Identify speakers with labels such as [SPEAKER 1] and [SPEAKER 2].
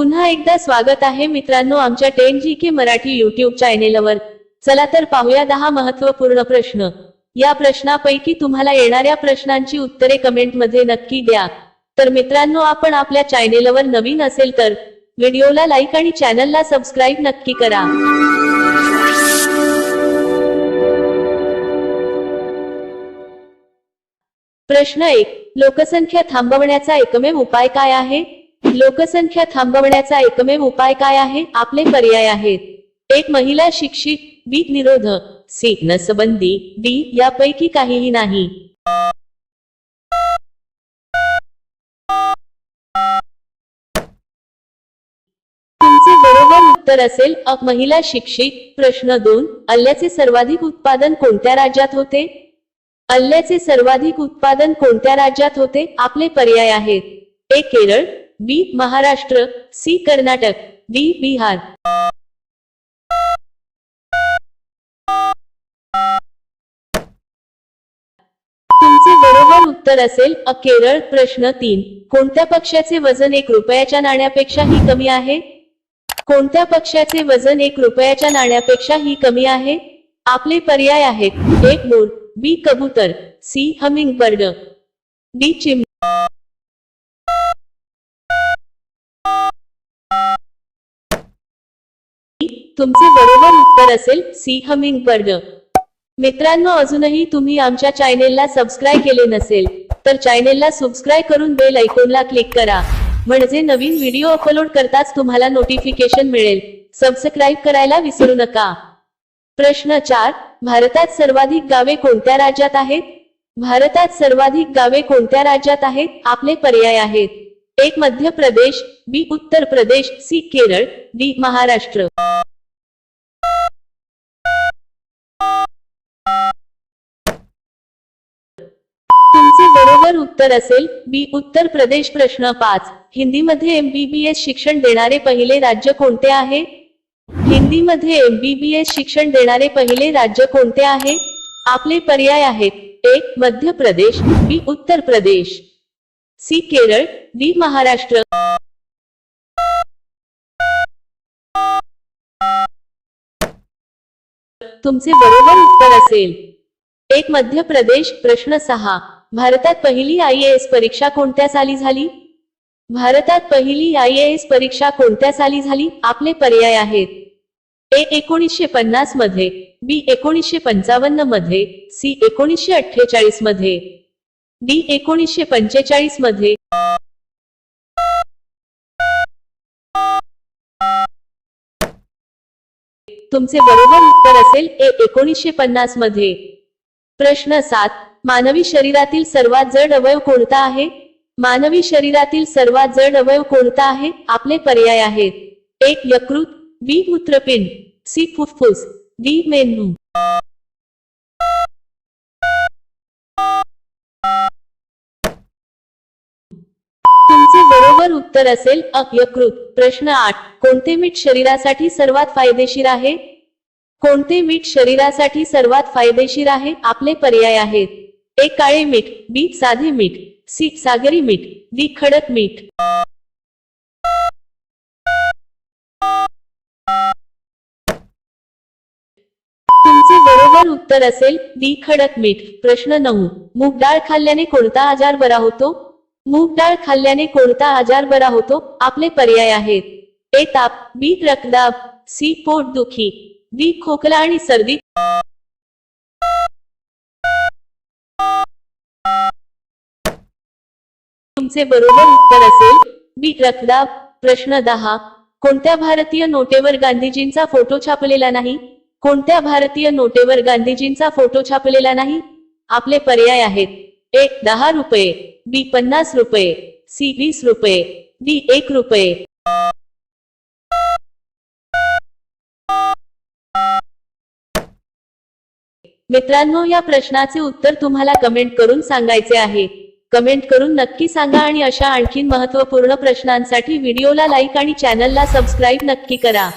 [SPEAKER 1] पुन्हा एकदा स्वागत आहे मित्रांनो आमच्या ten G K Marathi YouTube चॅनेलवर चला तर पाहूया दहा महत्त्वपूर्ण प्रश्न. या प्रश्नापैकी तुम्हाला येणाऱ्या प्रश्नांची उत्तरे कमेंटमध्ये नक्की द्या. तर मित्रांनो आपण आपल्या चॅनेलवर नवीन असेल तर व्हिडिओला लाईक आणि चॅनलला सबस्क्राईब नक्की करा. प्रश्न एक. लोकसंख्या थांबवण्याचा एकमेव उपाय काय आहे? लोकसंख्या थांबवण्याचा एकमेव उपाय काय आहे? आपले पर्याय आहेत. एक महिला शिक्षित बी निरोध सी नसबंदी डी यापैकी काहीही नाही. तुमचे बरोबर उत्तर असेल अ महिला शिक्षित प्रश्न दोन अल्ल्याचे सर्वाधिक उत्पादन कोणत्या राज्यात होते? अल्ल्याचे सर्वाधिक उत्पादन कोणत्या राज्यात होते? आपले पर्याय आहेत. एक Kerala B Maharashtra C Karnataka D Bihar. तुमचे बरोबर उत्तर असेल अ केरळ प्रश्न तीन. कोणत्या पक्षाचे वजन एक रुपयाच्या नाण्यापेक्षाही कमी आहे? कोणत्या पक्षाचे वजन एक रुपयाच्या नाण्यापेक्षाही कमी आहे? आपले पर्याय आहेत एक मोर बी कबूतर सी हमिंग बर्ड डी चिम तुमचे बरोबर उत्तर असेल सी हमिंग बर्ड मित्रांनो अजूनही तुम्ही आमच्या चॅनेलला सबस्क्राईब केले नसेल तर चॅनेलला सबस्क्राईब करून बेल ऐकूनला क्लिक करा. म्हणजे नवीन व्हिडिओ अपलोड करताच तुम्हाला नोटिफिकेशन मिळेल. सबस्क्राईब करायला विसरू नका. प्रश्न चार भारतात सर्वाधिक गावे कोणत्या राज्यात आहेत? भारतात सर्वाधिक गावे कोणत्या राज्यात आहेत? आपले पर्याय आहेत. एक Madhya Pradesh B Uttar Pradesh C Kerala D Maharashtra तुमचे बरोबर उत्तर असेल. बी उत्तर प्रदेश प्रश्न पाच. हिंदीमध्ये एमबीबीएस शिक्षण देणारे पहिले राज्य कोणते आहे? हिंदीमध्ये एमबीबीएस शिक्षण देणारे पहिले राज्य कोणते आहे? आपले पर्याय आहेत. एक Madhya Pradesh. B Uttar Pradesh. C Kerala. D Maharashtra. तुमचे बरोबर उत्तर असेल. एक मध्य प्रदेश. प्रश्न सहा. भारतात पहिली आय परीक्षा कोणत्या साली झाली? भारतात पहिली आय परीक्षा कोणत्या साली झाली? आपले पर्याय आहेत. ए एकोणीसशे पन्नासमध्ये बी एकोणीसशे पंचावन्नमध्ये सी एकोणीसशे अठ्ठेचाळीसमध्ये. डी एकोणीसशे पंचेचाळीसमध्ये. तुमचे बरोबर उत्तर असेल ए एकोणीसशे पन्नासमध्ये. प्रश्न सात मानवी शरीरातील सर्वात जड अवयव कोणता आहे? मानवी शरीरातील सर्वात जड अवयव कोणता आहे? आपले पर्याय आहेत. एक यकृत बी मूत्रपिंड सी फुफ्फुस डी मेंदू. तुमचे बरोबर उत्तर असेल अयकृत यकृत. प्रश्न आठ. कोणते मीठ शरीरासाठी सर्वात फायदेशीर आहे? कोणते मीठ शरीरासाठी सर्वात फायदेशीर आहे? आपले पर्याय आहेत. एक काळे मीठ बी साधे मीठ सी सागरी मीठ डी खडक मीठ. तुमचे बरोबर उत्तर असेल डी खडक मीठ. प्रश्न नऊ. मूग डाळ खाल्ल्याने कोणता आजार बरा होतो? मूग डाळ खाल्ल्याने कोणता आजार बरा होतो? आपले पर्याय आहेत. ए ताप बी रक्तदाब सी पोटदुखी डी खोकला आणि सर्दी. तुमचे बरोबर उत्तर असेल. बी रक्तदाब प्रश्न दहा. कोणत्या भारतीय नोटेवर गांधीजींचा फोटो छापलेला नाही? कोणत्या भारतीय नोटेवर गांधीजींचा फोटो छापलेला नाही? आपले पर्याय आहेत. एक दहा रुपये बी पन्नास रुपये सी वीस रुपये डी एक रुपये. मित्रांनो या प्रश्नाचे उत्तर तुम्हाला कमेंट करून सांगायचे आहे. कमेंट करून नक्की सांगा आणि अशा आणखीन महत्त्वपूर्ण प्रश्नांसाठी व्हिडिओला लाईक आणि चॅनलला सबस्क्राईब नक्की करा.